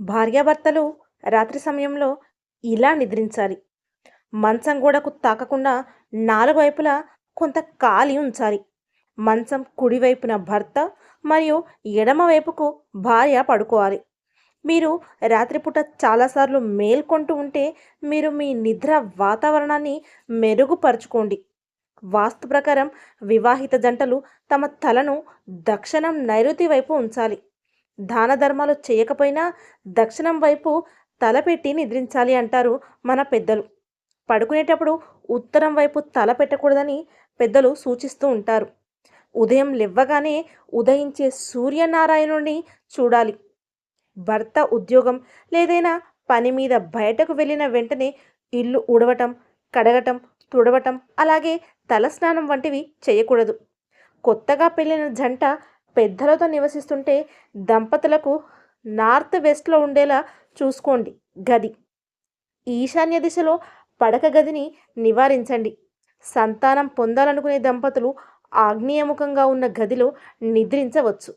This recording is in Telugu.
భార్యాభర్తలు రాత్రి సమయంలో ఇలా నిద్రించాలి. మంచం గోడకు తాకకుండా నాలుగు వైపులా కొంత ఖాళీ ఉంచాలి. మంచం కుడివైపున భర్త మరియు ఎడమ వైపుకు భార్య పడుకోవాలి. మీరు రాత్రిపూట చాలాసార్లు మేల్కొంటూ ఉంటే మీరు మీ నిద్ర వాతావరణాన్ని మెరుగుపరుచుకోండి. వాస్తు ప్రకారం వివాహిత జంటలు తమ తలను దక్షిణం నైరుతి వైపు ఉంచాలి. దాన ధర్మాలు చేయకపోయినా దక్షిణం వైపు తలపెట్టి నిద్రించాలి అంటారు మన పెద్దలు. పడుకునేటప్పుడు ఉత్తరం వైపు తల పెట్టకూడదని పెద్దలు సూచిస్తూ ఉంటారు. ఉదయం లేవగానే ఉదయించే సూర్యనారాయణుడిని చూడాలి. భర్త ఉద్యోగం లేదైనా పని మీద బయటకు వెళ్ళిన వెంటనే ఇల్లు ఉడవటం కడగటం తుడవటం అలాగే తలస్నానం వంటివి చేయకూడదు. కొత్తగా పెళ్ళిన జంట పెద్దలతో నివసిస్తుంటే దంపతులకు నార్త్ వెస్ట్లో ఉండేలా చూసుకోండి గది. ఈశాన్య దిశలో పడక గదిని నివారించండి. సంతానం పొందాలనుకునే దంపతులు ఆగ్నేయముఖంగా ఉన్న గదిలో నిద్రించవచ్చు.